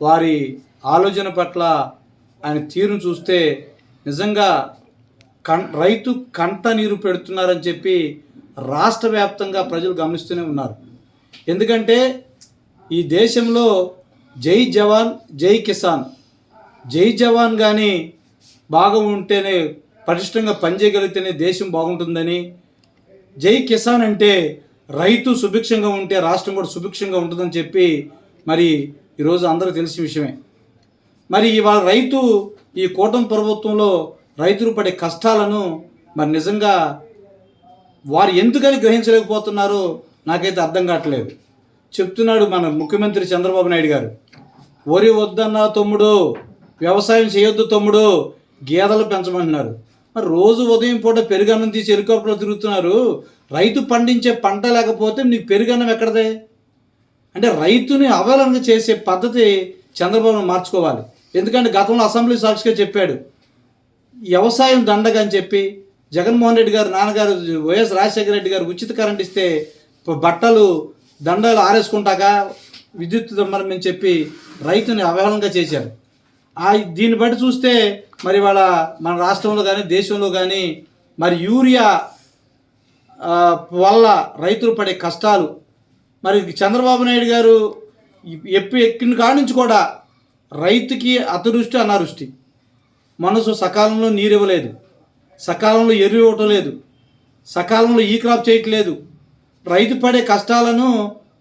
వారి ఆలోచన పట్ల ఆయన తీరును చూస్తే నిజంగా కం రైతు కంట నీరు పెడుతున్నారని చెప్పి రాష్ట్ర వ్యాప్తంగా ప్రజలు గమనిస్తూనే ఉన్నారు. ఎందుకంటే ఈ దేశంలో జై జవాన్ జై కిసాన్. జై జవాన్ కానీ బాగా ఉంటేనే పటిష్టంగా పనిచేయగలిగితేనే దేశం బాగుంటుందని. జై కిసాన్ అంటే రైతు సుభిక్షంగా ఉంటే రాష్ట్రం కూడా సుభిక్షంగా ఉంటుందని చెప్పి మరి ఈరోజు అందరూ తెలిసిన విషయమే. మరి ఇవాళ రైతు ఈ కూటమి ప్రభుత్వంలో రైతులు పడే కష్టాలను మరి నిజంగా వారు ఎందుకని గ్రహించలేకపోతున్నారో నాకైతే అర్థం కావట్లేదు. చెప్తున్నాడు మన ముఖ్యమంత్రి చంద్రబాబు నాయుడు గారు వరి వద్దన్నా తమ్ముడు వ్యవసాయం చేయొద్దు తమ్ముడు గేదెలు పెంచమంటున్నారు. మరి రోజు ఉదయం పూట పెరుగన్నం తీసి హెలికాప్టర్లో తిరుగుతున్నారు. రైతు పండించే పంట లేకపోతే నీకు పెరుగన్నం ఎక్కడదే? అంటే రైతుని అవహేళన చేసే పద్ధతి చంద్రబాబు మార్చుకోవాలి. ఎందుకంటే గతంలో అసెంబ్లీ సాక్షిగా చెప్పాడు వ్యవసాయం దండగా అని చెప్పి జగన్మోహన్ రెడ్డి గారు నాన్నగారు వైఎస్ రాజశేఖర రెడ్డి గారు ఉచిత కరెంట్ ఇస్తే బట్టలు దండలు ఆరేసుకుంటాక విద్యుత్ దమ్మని చెప్పి రైతుని అవహేళనగా చేశారు. ఆ దీన్ని బట్టి చూస్తే మరి వాళ్ళ మన రాష్ట్రంలో కానీ దేశంలో కానీ మరి యూరియా వల్ల రైతులు పడే కష్టాలు మరి చంద్రబాబు నాయుడు గారు ఎప్పు ఎక్కిన కానుంచి నుంచి కూడా రైతుకి అతివృష్టి అనారుష్టి మనసు సకాలంలో నీరు ఇవ్వలేదు. సకాలంలో ఎరువు ఇవ్వటం లేదు. సకాలంలో ఈ క్రాప్ చేయట్లేదు. రైతు పడే కష్టాలను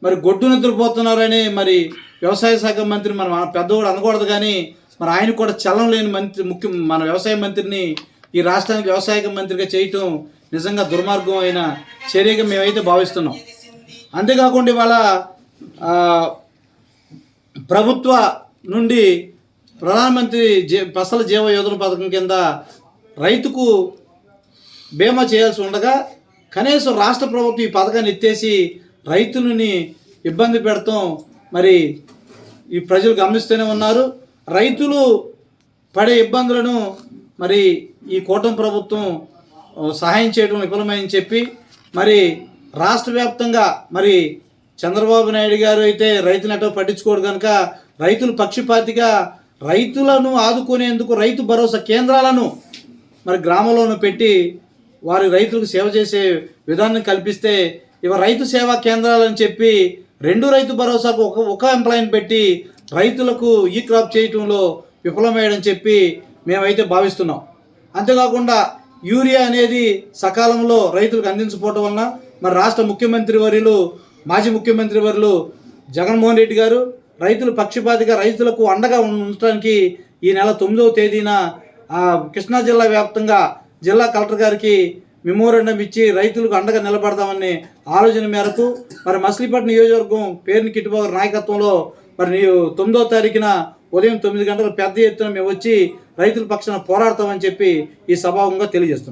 మరి గొడ్డు నిద్రపోతున్నారని మరి వ్యవసాయ శాఖ మంత్రి మన పెద్దవాడు అనకూడదు కానీ మరి ఆయన కూడా చలం లేని మంత్రి ముఖ్య మన వ్యవసాయ మంత్రిని ఈ రాష్ట్రానికి వ్యవసాయ మంత్రిగా చేయటం నిజంగా దుర్మార్గం అయిన చర్యగా మేమైతే భావిస్తున్నాం. అంతేకాకుండా ఇవాళ ప్రభుత్వ నుండి ప్రధానమంత్రి జీ ఫసల్ జీవ యోజన పథకం కింద రైతుకు బీమా చేయాల్సి ఉండగా కనీసం రాష్ట్ర ప్రభుత్వం ఈ పథకాన్ని ఎత్తేసి రైతులని ఇబ్బంది పెడతాం మరి ఈ ప్రజలు గమనిస్తూనే ఉన్నారు. రైతులు పడే ఇబ్బందులను మరి ఈ కూటమి ప్రభుత్వం సహాయం చేయడం విఫలమైందని చెప్పి మరి రాష్ట్ర వ్యాప్తంగా మరి చంద్రబాబు నాయుడు గారు అయితే రైతులు అటో పట్టించుకోడు కనుక రైతులు పక్షపాతిగా రైతులను ఆదుకునేందుకు రైతు భరోసా కేంద్రాలను మరి గ్రామంలోనూ పెట్టి వారి రైతులకు సేవ చేసే విధానం కల్పిస్తే ఇవ రైతు సేవా కేంద్రాలని చెప్పి రెండు రైతు భరోసాకు ఒక ఒక ఎంప్లాయీని పెట్టి రైతులకు ఈ క్రాప్ చేయటంలో విఫలమయ్యడం చెప్పి మేమైతే భావిస్తున్నాం. అంతేకాకుండా యూరియా అనేది సకాలంలో రైతులకు అందించకపోవటం వలన మరి రాష్ట్ర ముఖ్యమంత్రి వర్యులు మాజీ ముఖ్యమంత్రి వర్యులు జగన్మోహన్ రెడ్డి గారు రైతులు పక్షపాతిగా రైతులకు అండగా ఉండటానికి ఈ నెల తొమ్మిదవ తేదీన కృష్ణా జిల్లా వ్యాప్తంగా జిల్లా కలెక్టర్ గారికి మెమోరండం ఇచ్చి రైతులకు అండగా నిలబడదామనే ఆలోచన మేరకు మరి మచిలీపట్నం నియోజకవర్గం పేరుని కిట్టుబాబు నాయకత్వంలో మరి నీ- తొమ్మిదవ తారీఖున ఉదయం తొమ్మిది గంటలకు పెద్ద ఎత్తున మేము వచ్చి రైతుల పక్షాన పోరాడతామని చెప్పి ఈ సభాముఖంగా తెలియజేస్తున్నాం.